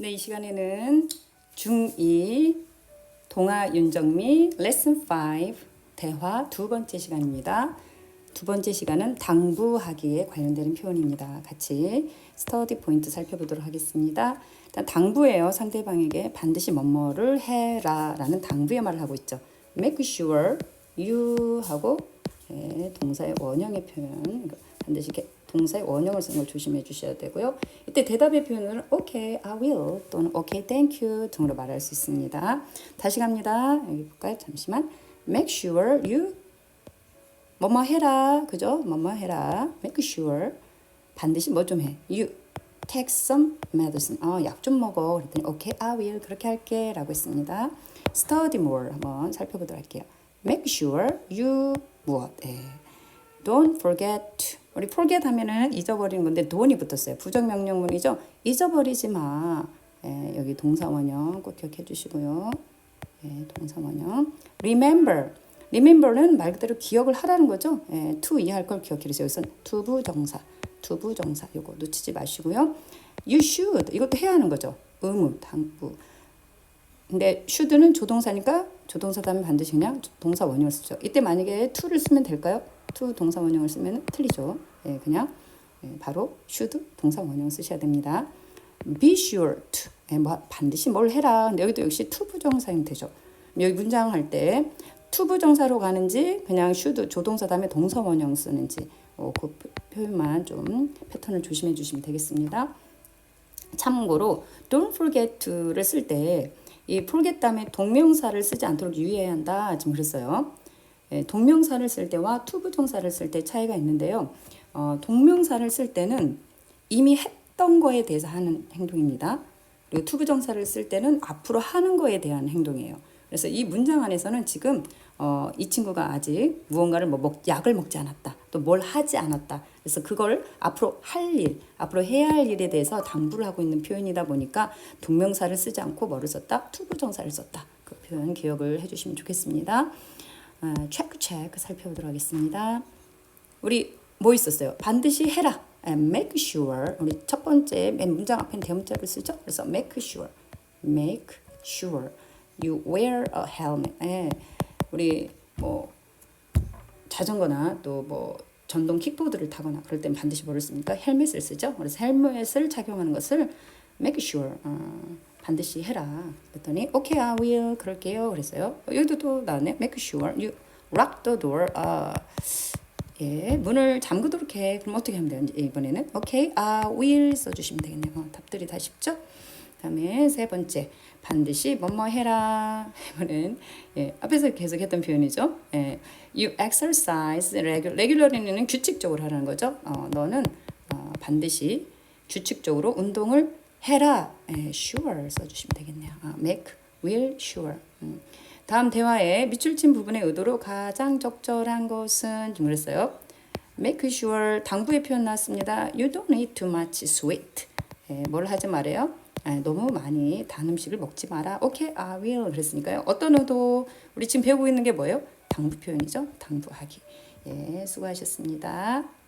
네, 이 시간에는 중2 동아 윤정미 레슨 5 대화 두 번째 시간입니다. 두 번째 시간은 당부하기에 관련되는 표현입니다. 같이 스터디 포인트 살펴보도록 하겠습니다. 일단 당부예요. 상대방에게 반드시 뭐뭐를 해라 라는 당부의 말을 하고 있죠. Make sure you 하고 네, 동사의 원형의 표현 그러니까 반드시 이렇게 동사의 원형을 쓰는 걸 조심해 주셔야 되고요. 이때 대답의 표현은 okay, I will 또는 okay, thank you 등으로 말할 수 있습니다. 다시 갑니다. 여기 볼까요? 잠시만. Make sure you 뭐뭐 해라. 그죠? 뭐뭐 해라. Make sure 반드시 뭐 좀 해. You take some medicine. 어, 약 좀 먹어. 그랬더니 okay, I will 그렇게 할게 라고 했습니다. Study more 한번 살펴보도록 할게요. Make sure you 무엇? 예. Don't forget. 우리 forget 하면은 잊어버리는 건데 don't이 붙었어요. 부정 명령문이죠. 잊어버리지 마. 예, 여기 동사 원형 꼭 기억해 주시고요. 예, 동사 원형. Remember. Remember는 말 그대로 기억을 하라는 거죠. 예, to 이해할 걸 기억해 주세요. 여기서 투부정사, 투부정사 요거 놓치지 마시고요. You should 이것도 해야 하는 거죠. 의무, 당부. 근데 should는 조동사니까 조동사 다음에 반드시 그냥 동사 원형을 쓰죠. 이때 만약에 to를 쓰면 될까요? To 동사 원형을 쓰면 틀리죠. 예, 그냥 예, 바로 should 동사 원형을 쓰셔야 됩니다. be sure to 예, 뭐 반드시 뭘 해라. 근데 여기도 역시 to 부정사인 되죠. 여기 문장 할 때 to 부정사로 가는지 그냥 should 조동사 다음에 동사 원형 쓰는지 어, 그 표현만 좀 패턴을 조심해 주시면 되겠습니다. 참고로 don't forget to를 쓸 때 이 forget 다음에 동명사를 쓰지 않도록 유의해야 한다. 지금 그랬어요. 예, 동명사를 쓸 때와 투부정사를 쓸 때 차이가 있는데요. 어, 동명사를 쓸 때는 이미 했던 거에 대해서 하는 행동입니다. 그리고 투부정사를 쓸 때는 앞으로 하는 거에 대한 행동이에요. 그래서 이 문장 안에서는 지금 어, 이 친구가 아직 무언가를 뭐 먹, 약을 먹지 않았다. 또 뭘 하지 않았다. 그래서 그걸 앞으로 할 일, 앞으로 해야 할 일에 대해서 당부를 하고 있는 표현이다 보니까 동명사를 쓰지 않고 뭐를 썼다? 투부정사를 썼다. 그 표현 기억을 해주시면 좋겠습니다. 아, 체크 체크 살펴보도록 하겠습니다. 우리 뭐 있었어요? 반드시 해라. Make sure. 우리 첫 번째 맨 문장 앞엔 대문자를 쓰죠. 그래서 make sure, make sure you wear a helmet. 예, 우리 뭐 자전거나 또 뭐 전동 킥보드를 타거나 그럴 땐 반드시 뭐를 씁니까? 헬멧을 쓰죠. 그래서 헬멧을 착용하는 것을 make sure 어, 반드시 해라. 그랬더니 okay, I will 그럴게요. 그랬어요. 여기도 또 나왔네. make sure you lock the door. 아, 예, 문을 잠그도록 해. 그럼 어떻게 하면 돼요? 이번에는 okay, I will 써주시면 되겠네요. 어, 답들이 다 쉽죠? 다음에 세 번째 반드시 뭐뭐 해라 이번엔 예, 앞에서 계속 했던 표현이죠. 예, you exercise regular, regularly는 규칙적으로 하라는 거죠. 어, 너는 어, 반드시 규칙적으로 운동을 해라. 예, sure 써주시면 되겠네요. 아, make, will, sure. 음. 다음 대화의 밑줄 친 부분의 의도로 가장 적절한 것은 좀 그랬어요. make sure 당부의 표현 나왔습니다. You don't eat too much sweet. 예, 뭘 하지 말아요? 아, 너무 많이 단 음식을 먹지 마라. 오케이, I will 그랬으니까요. 어떤 의도? 우리 지금 배우고 있는 게 뭐예요? 당부 표현이죠. 당부하기. 예, 수고하셨습니다.